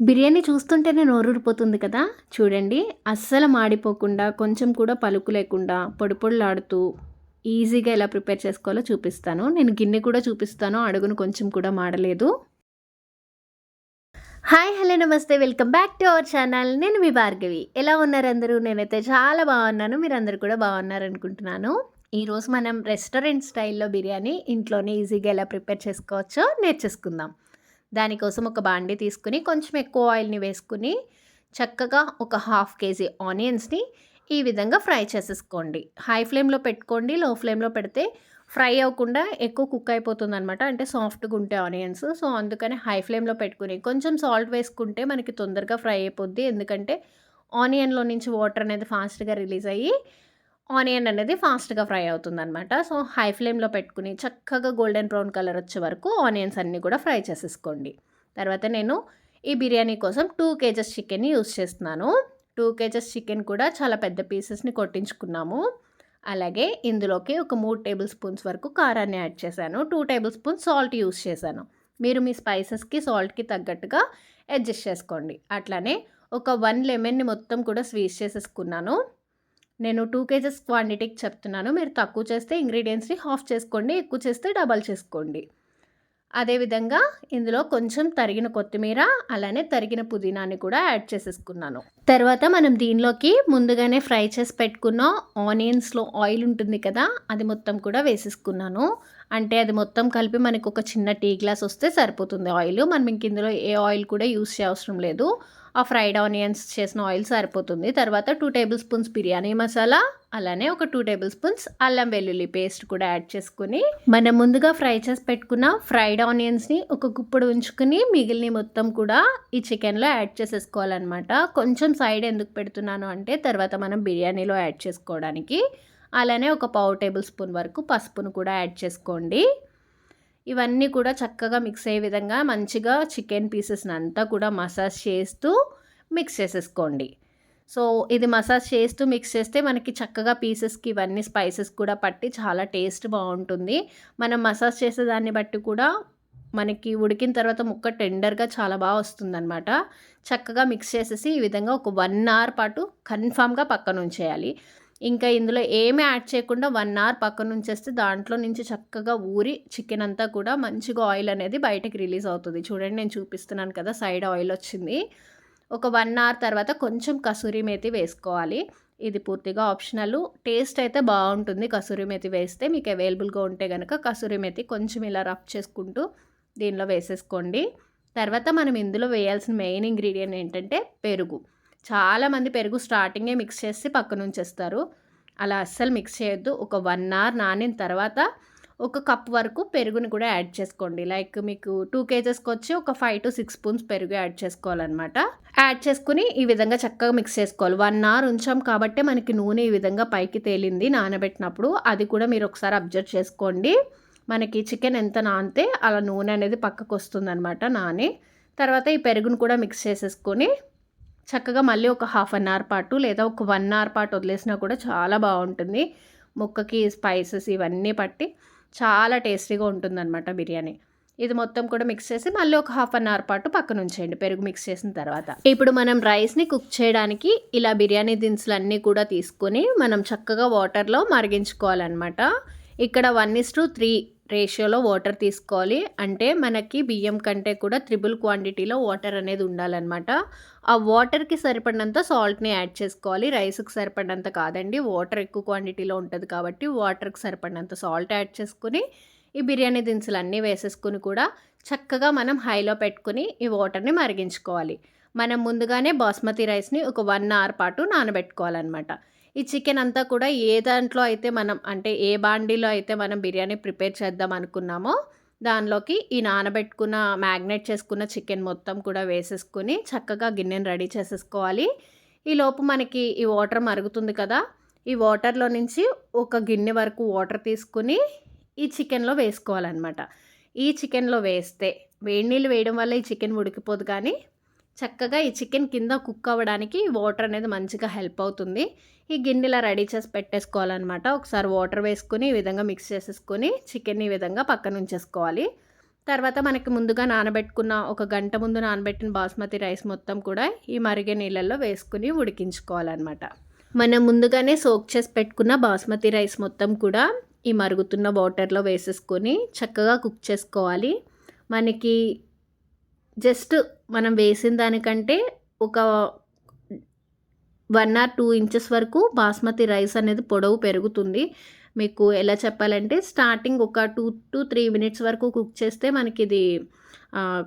బిర్యానీ చూస్తుంటేనే నోరూరిపోతుంది కదా? చూడండి. అస్సలు మాడిపోకుండా కొంచెం కూడా పలుకు లేకుండా పొడిపొడులాడుతూ ఈజీగా ఎలా ప్రిపేర్ చేసుకోవాలో చూపిస్తాను. నేను గిన్నె కూడా చూపిస్తాను. అడుగును కొంచెం కూడా మాడలేదు. హాయ్ హలో నమస్తే. Welcome back to our channel. నేను మీ భార్గవి. ఎలా ఉన్నారు అందరూ? నేనైతే చాలా బాగున్నాను. మీరు కూడా బాగున్నారు అనుకుంటున్నాను ఈరోజు మనం రెస్టారెంట్ స్టైల్లో బిర్యానీ ఇంట్లోనే ఈజీగా ఎలా ప్రిపేర్ చేసుకోవచ్చో నేర్చేసుకుందాం. దానికోసం ఒక బాండి తీసుకుని కొంచెం ఎక్కువ ఆయిల్ని వేసుకుని చక్కగా ఒక హాఫ్ కేజీ ఆనియన్స్ని ఈ విధంగా ఫ్రై చేసేసుకోండి. హై ఫ్లేమ్లో పెట్టుకోండి. లో ఫ్లేమ్లో పెడితే ఫ్రై అవ్వకుండా ఎక్కువ కుక్ అయిపోతుంది అనమాట అంటే సాఫ్ట్గా ఉంటాయి ఆనియన్స్. సో అందుకని హై ఫ్లేమ్లో పెట్టుకుని కొంచెం సాల్ట్ వేసుకుంటే మనకి తొందరగా ఫ్రై అయిపోద్ది. ఎందుకంటే ఆనియన్లో నుంచి వాటర్ అనేది ఫాస్ట్గా రిలీజ్ అయ్యి ఆనియన్ అనేది ఫాస్ట్గా ఫ్రై అవుతుంది అనమాట సో హై ఫ్లేమ్లో పెట్టుకుని చక్కగా గోల్డెన్ బ్రౌన్ కలర్ వచ్చే వరకు ఆనియన్స్ అన్నీ కూడా ఫ్రై చేసేసుకోండి. తర్వాత నేను ఈ బిర్యానీ కోసం టూ కేజెస్ చికెన్ని యూస్ చేస్తున్నాను. టూ కేజెస్ చికెన్ కూడా చాలా పెద్ద పీసెస్ని కొట్టించుకున్నాము. అలాగే ఇందులోకి ఒక మూడు టేబుల్ స్పూన్స్ వరకు కారాన్ని యాడ్ చేశాను. Two table spoons salt use చేశాను. మీరు మీ స్పైసెస్కి సాల్ట్కి తగ్గట్టుగా అడ్జస్ట్ చేసుకోండి. అట్లానే ఒక వన్ లెమన్ని మొత్తం కూడా స్వీట్ చేసేసుకున్నాను. నేను టూ కేజెస్ క్వాంటిటీకి చెప్తున్నాను. మీరు తక్కువ చేస్తే ఇంగ్రీడియంట్స్ని హాఫ్ చేసుకోండి ఎక్కువ చేస్తే డబల్ చేసుకోండి. అదేవిధంగా ఇందులో కొంచెం తరిగిన కొత్తిమీర అలానే తరిగిన పుదీనాని కూడా యాడ్ చేసేసుకున్నాను. తర్వాత మనం దీనిలోకి ముందుగానే ఫ్రై చేసి పెట్టుకున్న ఆనియన్స్లో ఆయిల్ ఉంటుంది కదా అది మొత్తం కూడా వేసేసుకున్నాను. అంటే అది మొత్తం కలిపి మనకు ఒక చిన్న టీ గ్లాస్ వస్తే సరిపోతుంది ఆయిల్. మనం ఇంక ఇందులో ఏ ఆయిల్ కూడా యూస్ చేయవసరం లేదు. ఆ ఫ్రైడ్ ఆనియన్స్ చేసిన ఆయిల్ సరిపోతుంది. తర్వాత two table spoons biryani masala అలానే ఒక టూ టేబుల్ స్పూన్స్ అల్లం వెల్లుల్లి పేస్ట్ కూడా యాడ్ చేసుకుని మనం ముందుగా ఫ్రై చేసి పెట్టుకున్న ఫ్రైడ్ ఆనియన్స్ని ఒక గుప్పుడు ఉంచుకుని మిగిలిన మొత్తం కూడా ఈ చికెన్లో యాడ్ చేసేసుకోవాలన్నమాట. కొంచెం సైడ్ ఎందుకు పెడుతున్నాను అంటే తర్వాత మనం బిర్యానీలో యాడ్ చేసుకోవడానికి. అలానే ఒక పావు టేబుల్ స్పూన్ వరకు పసుపును కూడా యాడ్ చేసుకోండి. ఇవన్నీ కూడా చక్కగా మిక్స్ అయ్యే విధంగా మంచిగా చికెన్ పీసెస్ని అంతా కూడా మసాజ్ చేస్తూ మిక్స్ చేసేసుకోండి. సో ఇది మసాజ్ చేస్తూ మిక్స్ చేస్తే మనకి చక్కగా పీసెస్కి ఇవన్నీ స్పైసెస్ కూడా పట్టి చాలా టేస్ట్ బాగుంటుంది. మనం మసాజ్ చేసే దాన్ని బట్టి కూడా మనకి ఉడికిన తర్వాత ముక్క టెండర్గా చాలా బాగా వస్తుందన్నమాట. చక్కగా మిక్స్ చేసేసి ఈ విధంగా ఒక వన్ అవర్ పాటు కన్ఫామ్గా పక్కన ఉంచేయాలి ఇంకా ఇందులో ఏమి యాడ్ చేయకుండా వన్ అవర్ పక్కన ఉంచేస్తే దాంట్లో నుంచి చక్కగా ఊరి చికెన్ అంతా కూడా మంచిగా ఆయిల్ అనేది బయటకు రిలీజ్ అవుతుంది. చూడండి నేను చూపిస్తున్నాను కదా సైడ్ ఆయిల్ వచ్చింది. ఒక వన్ అవర్ తర్వాత కొంచెం కసూరి మేతి వేసుకోవాలి. ఇది పూర్తిగా ఆప్షనల్. టేస్ట్ అయితే బాగుంటుంది కసూరి మేతి వేస్తే. మీకు అవైలబుల్గా ఉంటే కనుక కసూరి మేతి కొంచెం ఇలా రఫ్ చేసుకుంటూ దీనిలో వేసేసుకోండి. తర్వాత మనం ఇందులో వేయాల్సిన మెయిన్ ఇంగ్రీడియంట్ ఏంటంటే పెరుగు. చాలామంది పెరుగు స్టార్టింగే మిక్స్ చేసి పక్కన ఉంచేస్తారు. అలా అస్సలు మిక్స్ చేయొద్దు. ఒక వన్ అవర్ నానిన తర్వాత ఒక కప్ వరకు పెరుగుని కూడా యాడ్ చేసుకోండి. లైక్ మీకు టూ కేజెస్కి వచ్చి ఒక ఫైవ్ టు సిక్స్ స్పూన్స్ పెరుగు యాడ్ చేసుకోవాలన్నమాట. యాడ్ చేసుకుని ఈ విధంగా చక్కగా మిక్స్ చేసుకోవాలి. వన్ అవర్ ఉంచాం కాబట్టి మనకి నూనె ఈ విధంగా పైకి తేలింది నానబెట్టినప్పుడు. అది కూడా మీరు ఒకసారి అబ్జర్వ్ చేసుకోండి. మనకి చికెన్ ఎంత నానితే అలా నూనె అనేది పక్కకు వస్తుంది అనమాట నాని. తర్వాత ఈ పెరుగును కూడా మిక్స్ చేసేసుకొని చక్కగా మళ్ళీ ఒక హాఫ్ అన్ అవర్ పాటు లేదా ఒక వన్ అవర్ పాటు వదిలేసినా కూడా చాలా బాగుంటుంది. ముక్కకి స్పైసెస్ ఇవన్నీ పట్టి చాలా టేస్టీగా ఉంటుందన్నమాట బిర్యానీ. ఇది మొత్తం కూడా మిక్స్ చేసి మళ్ళీ ఒక హాఫ్ అన్ అవర్ పాటు పక్కన ఉంచేయండి పెరుగు మిక్స్ చేసిన తర్వాత. ఇప్పుడు మనం రైస్ని కుక్ చేయడానికి ఇలా బిర్యానీ దినుసులు అన్నీ కూడా తీసుకొని మనం చక్కగా వాటర్లో మరిగించుకోవాలన్నమాట. ఇక్కడ వన్ ఇస్ టు త్రీ రేషియోలో వాటర్ తీసుకోవాలి. అంటే మనకి బియ్యం కంటే కూడా త్రిబుల్ క్వాంటిటీలో వాటర్ అనేది ఉండాలన్నమాట. ఆ వాటర్కి సరిపడినంత సాల్ట్ని యాడ్ చేసుకోవాలి. రైస్కి సరిపడినంత కాదండి. వాటర్ ఎక్కువ క్వాంటిటీలో ఉంటుంది కాబట్టి వాటర్కి సరిపడినంత సాల్ట్ యాడ్ చేసుకుని ఈ బిర్యానీ దినుసులు అన్నీ వేసేసుకుని కూడా చక్కగా మనం హైలో పెట్టుకుని ఈ వాటర్ని మరిగించుకోవాలి. మనం ముందుగానే బాస్మతి రైస్ని ఒక వన్ అవర్ పాటు నానబెట్టుకోవాలన్నమాట. ఈ చికెన్ అంతా కూడా ఏ దాంట్లో అయితే మనం అంటే ఏ బాండీలో అయితే మనం బిర్యానీ ప్రిపేర్ చేద్దాం అనుకున్నామో దానిలోకి ఈ నానబెట్టుకున్న మ్యాగ్నేట్ చేసుకున్న చికెన్ మొత్తం కూడా వేసేసుకుని చక్కగా గిన్నెను రెడీ చేసేసుకోవాలి. ఈ లోపు మనకి ఈ వాటర్ మరుగుతుంది కదా ఈ వాటర్లో నుంచి ఒక గిన్నె వరకు వాటర్ తీసుకుని ఈ చికెన్లో వేసుకోవాలన్నమాట. ఈ చికెన్లో వేస్తే వేడి నీళ్ళు వేయడం వల్ల ఈ చికెన్ ఉడికిపోదు కానీ చక్కగా ఈ చికెన్ కింద కుక్ అవ్వడానికి వాటర్ అనేది మంచిగా హెల్ప్ అవుతుంది. ఈ గిన్నెలా రెడీ చేసి పెట్టేసుకోవాలన్నమాట. ఒకసారి వాటర్ వేసుకుని ఈ విధంగా మిక్స్ చేసేసుకొని చికెన్ ఈ విధంగా పక్కన ఉంచేసుకోవాలి తర్వాత మనకి ముందుగా నానబెట్టుకున్న ఒక గంట ముందు నానబెట్టిన బాస్మతి రైస్ మొత్తం కూడా ఈ మరిగే నీళ్ళల్లో వేసుకుని ఉడికించుకోవాలన్నమాట. మనం ముందుగానే సోక్ చేసి పెట్టుకున్న బాస్మతి రైస్ మొత్తం కూడా ఈ మరుగుతున్న వాటర్లో వేసేసుకొని చక్కగా కుక్ చేసుకోవాలి. మనకి జస్ట్ మనం వేసిన దానికంటే ఒక వన్ ఆర్ టూ ఇంచెస్ వరకు బాస్మతి రైస్ అనేది పొడవు పెరుగుతుంది. మీకు ఎలా చెప్పాలంటే స్టార్టింగ్ ఒక టూ టు త్రీ మినిట్స్ వరకు కుక్ చేస్తే మనకి ఇది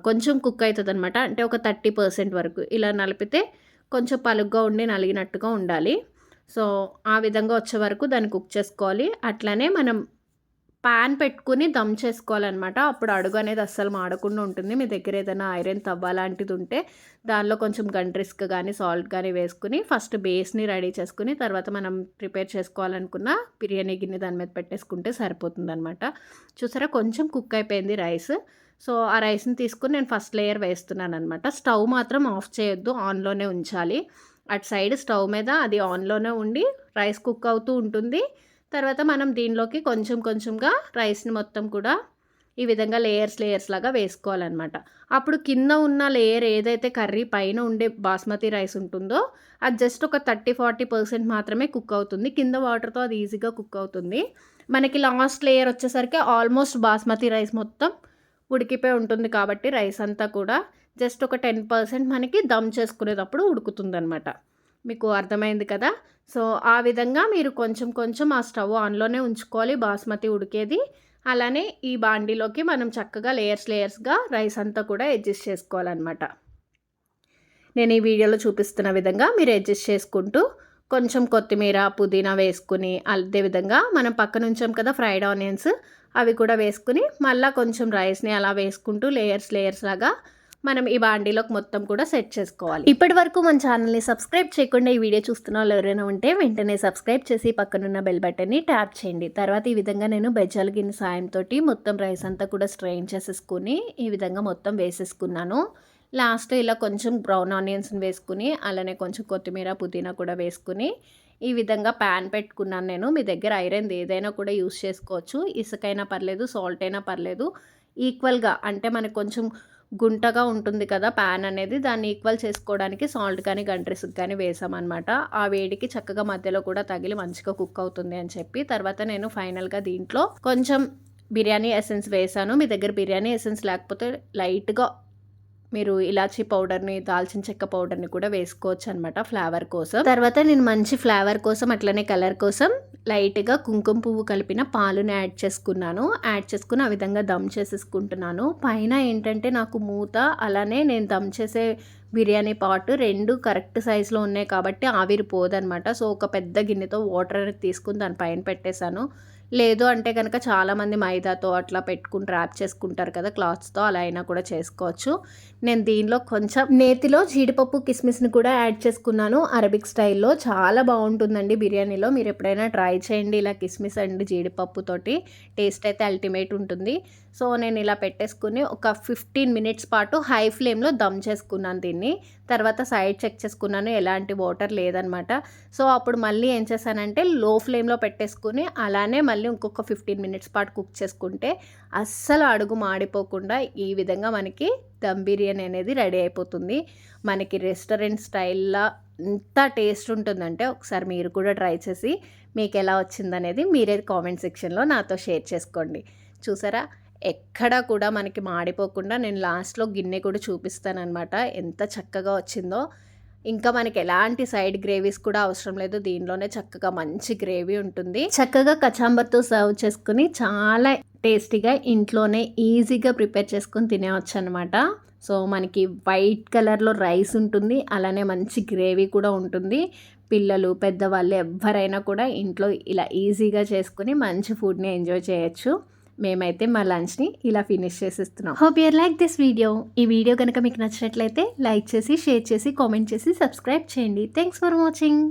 కొంచెం కుక్ అవుతుంది అనమాట అంటే ఒక థర్టీ పర్సెంట్ వరకు ఇలా నలిపితే కొంచెం పలుగ్గా ఉండి నలిగినట్టుగా ఉండాలి. సో ఆ విధంగా వచ్చే వరకు దాన్ని కుక్ చేసుకోవాలి. అట్లనే మనం పాన్ పెట్టుకుని దమ్ చేసుకోవాలన్నమాట. అప్పుడు అడుగు అనేది అస్సలు మాడకుండా ఉంటుంది. మీ దగ్గర ఏదైనా ఐరన్ తవ్వ లాంటిది ఉంటే దానిలో కొంచెం గంట్రిస్క్ కానీ సాల్ట్ కానీ వేసుకుని ఫస్ట్ బేస్ని రెడీ చేసుకుని తర్వాత మనం ప్రిపేర్ చేసుకోవాలనుకున్న బిర్యానీ గిన్నె దాని మీద పెట్టేసుకుంటే సరిపోతుంది అనమాట చూసారా? కొంచెం కుక్ అయిపోయింది రైస్. సో ఆ రైస్ని తీసుకుని నేను ఫస్ట్ లేయర్ వేస్తున్నాను అనమాట స్టవ్ మాత్రం ఆఫ్ చేయొద్దు. ఆన్లోనే ఉంచాలి. అటు సైడ్ స్టవ్ మీద అది ఆన్లోనే ఉండి రైస్ కుక్ అవుతూ ఉంటుంది. తర్వాత మనం దీనిలోకి కొంచెం కొంచెంగా రైస్ని మొత్తం కూడా ఈ విధంగా లేయర్స్ లేయర్స్ లాగా వేసుకోవాలన్నమాట. అప్పుడు కింద ఉన్న లేయర్ ఏదైతే కర్రీ పైన ఉండే బాస్మతి రైస్ ఉంటుందో అది జస్ట్ ఒక థర్టీ ఫార్టీ పర్సెంట్ మాత్రమే కుక్ అవుతుంది. కింద వాటర్తో అది ఈజీగా కుక్ అవుతుంది. మనకి లాస్ట్ లేయర్ వచ్చేసరికి ఆల్మోస్ట్ బాస్మతి రైస్ మొత్తం ఉడికిపోయి ఉంటుంది కాబట్టి రైస్ అంతా కూడా జస్ట్ ఒక టెన్ పర్సెంట్ మనకి దమ్ చేసుకునేటప్పుడు ఉడుకుతుందనమాట మీకు అర్థమైంది కదా? సో ఆ విధంగా మీరు కొంచెం కొంచెం ఆ స్టవ్ ఆన్లోనే ఉంచుకోవాలి బాస్మతి ఉడికేది. అలానే ఈ బాండీలోకి మనం చక్కగా లేయర్స్ లేయర్స్గా రైస్ అంతా కూడా అడ్జస్ట్ చేసుకోవాలన్నమాట. నేను ఈ వీడియోలో చూపిస్తున్న విధంగా మీరు అడ్జస్ట్ చేసుకుంటూ కొంచెం కొత్తిమీర పుదీనా వేసుకుని అదేవిధంగా మనం పక్కన ఉంచాం కదా ఫ్రైడ్ ఆనియన్స్ అవి కూడా వేసుకుని మళ్ళీ కొంచెం రైస్ని అలా వేసుకుంటూ లేయర్స్ లేయర్స్ లాగా మనం ఈ బాండీలోకి మొత్తం కూడా సెట్ చేసుకోవాలి. ఇప్పటి వరకు మన ఛానల్ని సబ్స్క్రైబ్ చేయకుండా ఈ వీడియో చూస్తున్న వాళ్ళు ఎవరైనా ఉంటే వెంటనే సబ్స్క్రైబ్ చేసి పక్కనున్న బెల్ బటన్ని ట్యాప్ చేయండి. తర్వాత ఈ విధంగా నేను బెజ్జాల గిన్నె సాయంతో మొత్తం రైస్ అంతా కూడా స్ట్రెయిన్ చేసేసుకుని ఈ విధంగా మొత్తం వేసేసుకున్నాను. లాస్ట్ ఇలా కొంచెం బ్రౌన్ ఆనియన్స్ని వేసుకుని అలానే కొంచెం కొత్తిమీర పుదీనా కూడా వేసుకుని ఈ విధంగా ప్యాన్ పెట్టుకున్నాను నేను. మీ దగ్గర ఐరన్ ఏదైనా కూడా యూస్ చేసుకోవచ్చు. ఇసుకైనా పర్లేదు సాల్ట్ అయినా పర్లేదు. ఈక్వల్గా అంటే మనకు కొంచెం గుంటగా ఉంటుంది కదా ప్యాన్ అనేది దాన్ని ఈక్వల్ చేసుకోవడానికి సాల్ట్ కానీ గంట్రిసుకు కానీ వేసామన్నమాట. ఆ వేడికి చక్కగా మధ్యలో కూడా తగిలి మంచిగా కుక్ అవుతుంది అని చెప్పి. తర్వాత నేను ఫైనల్గా దీంట్లో కొంచెం బిర్యానీ ఎసెన్స్ వేసాను. మీ దగ్గర బిర్యానీ ఎసెన్స్ లేకపోతే లైట్గా మీరు ఇలాచీ పౌడర్ని దాల్చిన చెక్క పౌడర్ని కూడా వేసుకోవచ్చు అనమాట ఫ్లేవర్ కోసం. తర్వాత నేను మంచి ఫ్లేవర్ కోసం అట్లనే కలర్ కోసం లైట్గా కుంకుమ పువ్వు కలిపిన పాలుని యాడ్ చేసుకున్నాను. యాడ్ చేసుకుని ఆ విధంగా దమ్ చేసేసుకుంటున్నాను. పైన ఏంటంటే నాకు మూత అలానే నేను దమ్ చేసే బిర్యానీ పాట్ రెండు కరెక్ట్ సైజులో ఉన్నాయి కాబట్టి ఆవిరి అనమాట సో ఒక పెద్ద గిన్నెతో వాటర్ అనేది తీసుకుని దాని పైన పెట్టేశాను. లేదు అంటే కనుక చాలామంది మైదాతో అట్లా పెట్టుకుని ర్యాప్ చేసుకుంటారు కదా క్లాత్స్తో అలా అయినా కూడా చేసుకోవచ్చు. నేను దీనిలో కొంచెం నేతిలో జీడిపప్పు కిస్మిస్ని కూడా యాడ్ చేసుకున్నాను. అరబిక్ స్టైల్లో చాలా బాగుంటుందండి బిర్యానీలో. మీరు ఎప్పుడైనా ట్రై చేయండి ఇలా కిస్మిస్ అండ్ జీడిపప్పుతోటి టేస్ట్ అయితే అల్టిమేట్ ఉంటుంది. సో నేను ఇలా పెట్టేసుకుని ఒక ఫిఫ్టీన్ మినిట్స్ పాటు హై ఫ్లేమ్లో దమ్ చేసుకున్నాను దీన్ని. తర్వాత సైడ్ చెక్ చేసుకున్నాను ఎలాంటి వాటర్ లేదనమాట. సో అప్పుడు మళ్ళీ ఏం చేశానంటే లో ఫ్లేమ్లో పెట్టేసుకుని అలానే మళ్ళీ ఇంకొక ఫిఫ్టీన్ మినిట్స్ పాటు కుక్ చేసుకుంటే అస్సలు అడుగు మాడిపోకుండా ఈ విధంగా మనకి దమ్ బిర్యానీ అనేది రెడీ అయిపోతుంది. మనకి రెస్టారెంట్ స్టైల్లో ఎంత టేస్ట్ ఉంటుందంటే ఒకసారి మీరు కూడా ట్రై చేసి మీకు ఎలా వచ్చిందనేది మీరే కామెంట్ సెక్షన్లో నాతో షేర్ చేసుకోండి. చూసారా? ఎక్కడ కూడా మనకి మాడిపోకుండా నేను లాస్ట్లో గిన్నె కూడా చూపిస్తానమాట ఎంత చక్కగా వచ్చిందో. ఇంకా మనకి ఎలాంటి సైడ్ గ్రేవీస్ కూడా అవసరం లేదు. దీనిలోనే చక్కగా మంచి గ్రేవీ ఉంటుంది. చక్కగా కచాంబర్తో సర్వ్ చేసుకుని చాలా టేస్టీగా ఇంట్లోనే ఈజీగా ప్రిపేర్ చేసుకొని తినేవచ్చు అనమాట సో మనకి వైట్ కలర్లో రైస్ ఉంటుంది. అలానే మంచి గ్రేవీ కూడా ఉంటుంది. పిల్లలు పెద్దవాళ్ళు ఎవరైనా కూడా ఇంట్లో ఇలా ఈజీగా చేసుకుని మంచి ఫుడ్ని ఎంజాయ్ చేయొచ్చు. మేమైతే మా లంచ్ని ఇలా ఫినిష్ చేసేస్తున్నాం. Hope your like this video ఈ వీడియో కనుక మీకు నచ్చినట్లయితే లైక్ చేసి షేర్ చేసి కామెంట్ చేసి సబ్స్క్రైబ్ చేయండి. Thanks for watching